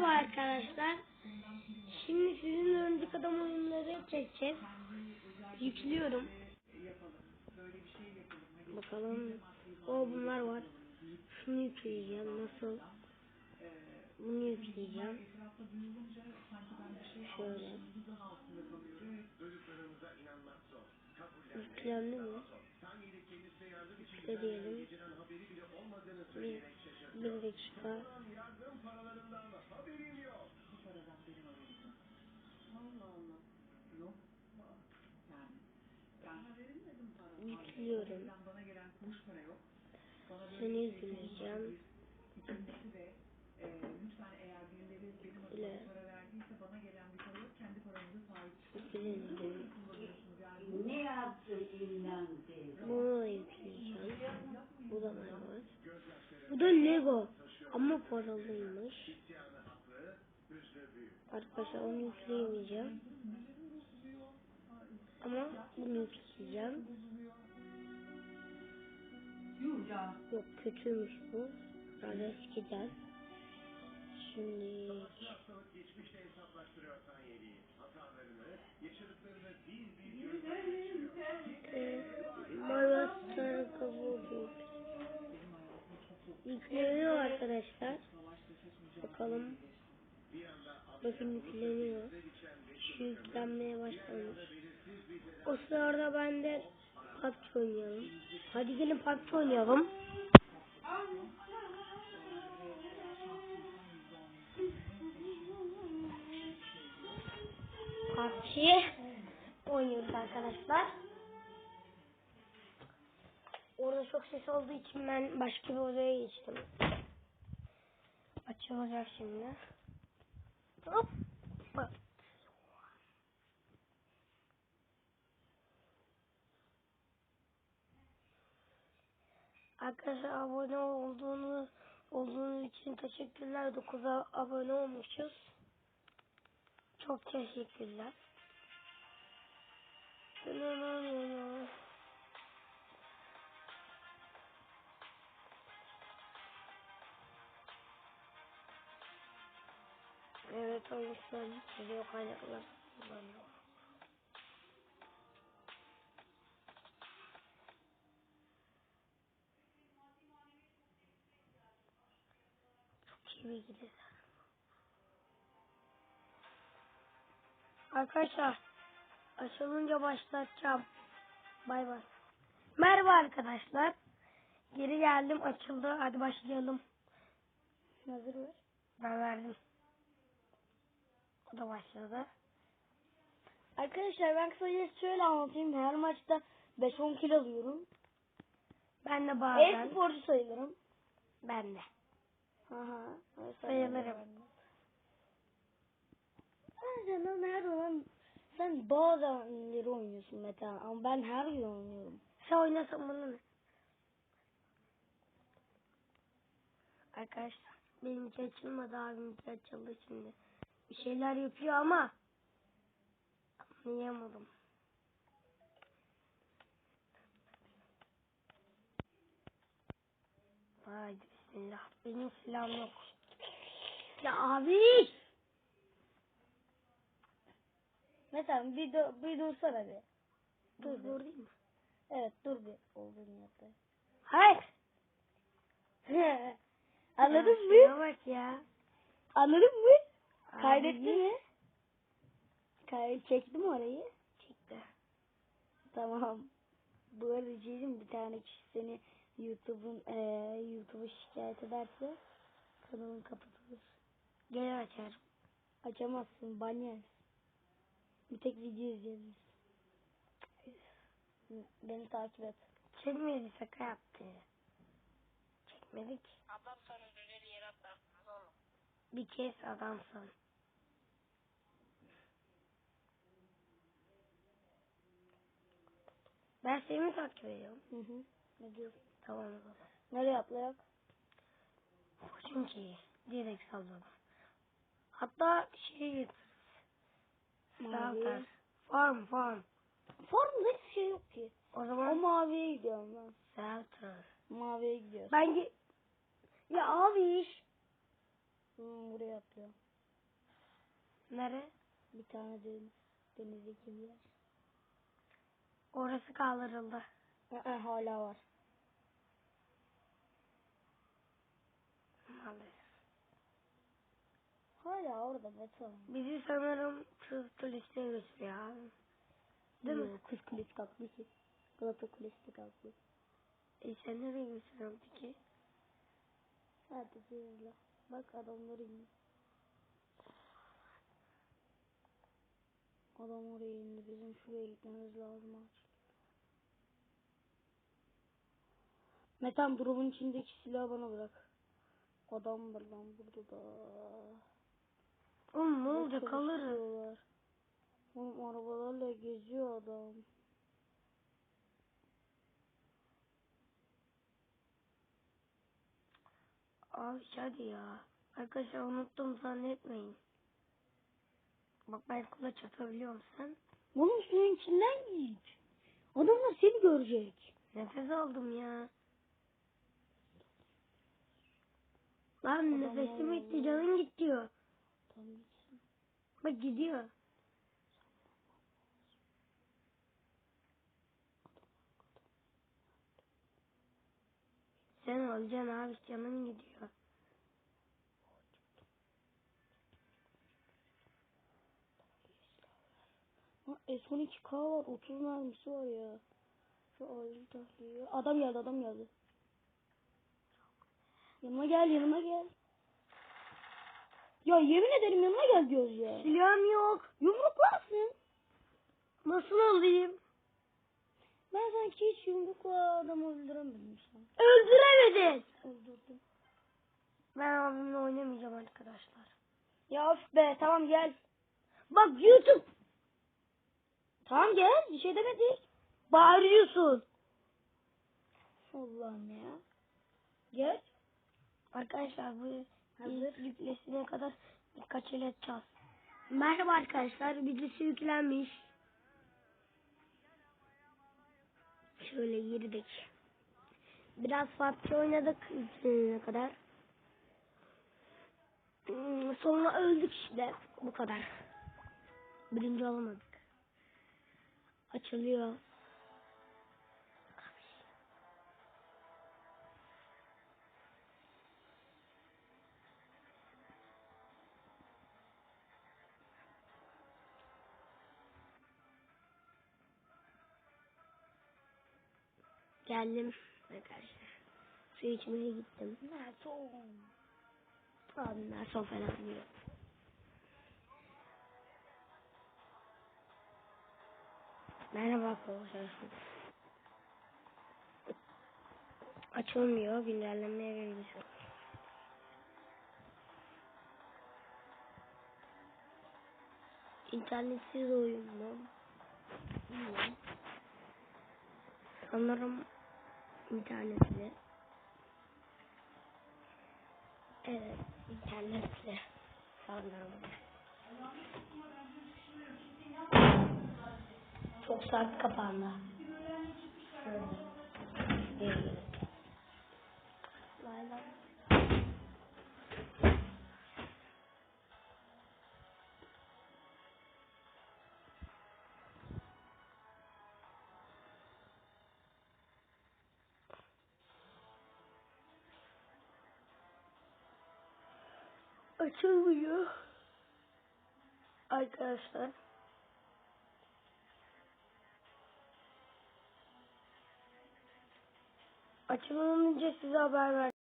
Merhaba arkadaşlar. Şimdi sizinle örümcek adam oyunları çekeceğiz. Yüklüyorum. Bakalım. O bunlar var. Şunu yükleyeceğim. Nasıl? Bunu yükleyeceğim. Şöyle. Yüklendi mi? Yükle diyelim. Bir, bir dakika. Yüklüyorum. Seni yükleyeceğim. Böyle. Yükledim. Ne yaptı ilan Bunu da yükleyeceğim. Bu da var. Bu da Lego. Ama paralıymış. Arkadaşlar onu yükleyemeyeceğim. Ama bunu yükleyeceğim. Yuca. Yok kötüymüş bu. Biraz eskiden. Şimdi Eee, Mario Sarı kabuğu Yükleniyor arkadaşlar. Bakalım. Bakın yükleniyor. Şu yüklenmeye başlamış. O sırada ben de PUBG oynayalım. Hadi gelin PUBG oynayalım. PUBG oynuyoruz arkadaşlar. Orada çok ses olduğu için ben başka bir odaya geçtim. Açılacak şimdi. Hop. Bak. Arkadaşlar abone olduğunu olduğunuz için teşekkürler. 9'a abone olmuşuz. Çok teşekkürler. Evet oyuncular video kaynaklar kullanıyor. İyi bilgiler. Arkadaşlar açılınca başlatacağım. Bay bay. Merhaba arkadaşlar. Geri geldim açıldı. Hadi başlayalım. Hazır ver. Ben verdim. O da başladı. Arkadaşlar ben kısaca şöyle anlatayım. Her maçta 5-10 kilo alıyorum. Ben de bazen. E-sporcu sayılırım. Ben de. Aha. Sayılırım. Ben canım her zaman sen bazenleri oynuyorsun Mete ama ben her gün oynuyorum. Sen oynasam bunu ne? Arkadaşlar benimki açılmadı abiminki açıldı şimdi. Bir şeyler yapıyor ama anlayamadım. Haydi bismillah. Benim silahım yok. Ya abi! Mesela bir, dur, bir dursana bir. Dur dur değil mi? Evet dur bir olduğun yerde. Hayır. Anladın mı? şuna bak ya. Anladın mı? Kaydetti mi? Kaydet çekti mi orayı? Çıktı. Tamam. Bu arada diyeceğim bir tane kişi seni YouTube'un eee YouTube'u şikayet ederse kanalın kapatılır. Geri açarım. Açamazsın, ban yersin. Bir tek video izleyebilirsin. Beni takip et. Çekmedi şaka yaptı. Çekmedik. Bir kez adamsın. Ben seni mi takip ediyorum? Hı hı. Ne diyorsun? Tamam o zaman. Nereye atlayak? Çünkü direkt salladım. Hatta şey getir. Mavi. Shelter. Farm farm. Formda hiçbir şey yok ki. O O zaman maviye gidiyorum ben. shelter. Maviye gidiyoruz. Ben ge- ya abi iş. Hmm, buraya atlıyorum. Nere? Bir tane deniz. Denizdeki bir yer. Orası kaldırıldı. Aa, hala var. Maalesef. Hala orada beton. Bizi sanırım kız turistine götürüyor abi. Değil mi? Yok, Kız kulesi kalktı ki. Galata kulesi de kalktı. E sen nereye götürüyorsun peki? Sadece öyle. Bak adamlar indi. Adam oraya indi. Bizim şuraya gitmemiz lazım artık. Metan drop'un içindeki silahı bana bırak. Adam var lan burada da. Oğlum ne Bak olacak alırız. çalışıyorlar. Oğlum arabalarla geziyor adam. Abi hadi ya. Arkadaşlar unuttum zannetmeyin. Bak ben kulaç atabiliyorum sen. Oğlum suyun içinden git. Adamlar seni görecek. Nefes aldım ya. Lan nefesim ya. canım git diyor. Tamam gitsin. Bak gidiyor. Sen olacaksın abi canım gidiyor. Ha, S12K var. 30 mermisi var ya. Şu. Adam geldi adam geldi. Yanıma gel yanıma gel. Ya yemin ederim yanıma gel diyoruz ya. Silahım yok. Yumruklarsın. Nasıl olayım? Ben sanki hiç yumrukla adam öldüremedim sana. Öldüremedin. Öldürdüm. Ben abimle oynamayacağım arkadaşlar. Ya of be tamam gel. Bak YouTube Tamam gel bir şey demedik. bağırıyorsun. Allah'ım ya. Gel. Arkadaşlar bu Hazır. yüklesine kadar birkaç el atacağız. Merhaba arkadaşlar videosu yüklenmiş. Şöyle girdik. Biraz PUBG oynadık yüklenene kadar. Hmm, Sonra öldük işte. Bu kadar. Birinci olamadık. Açılıyor. Geldim arkadaşlar. Su içmeye gittim. Mertom. Abimler son falan diyor. Merhaba arkadaşlar. Açılmıyor. Güncellemeye geleceğim. İnternetsiz oyun mu? Sanırım internetli. Evet, internetli. Sanırım. Çok sert kapandı. Açılmıyor. Arkadaşlar. Açılınca size haber ver.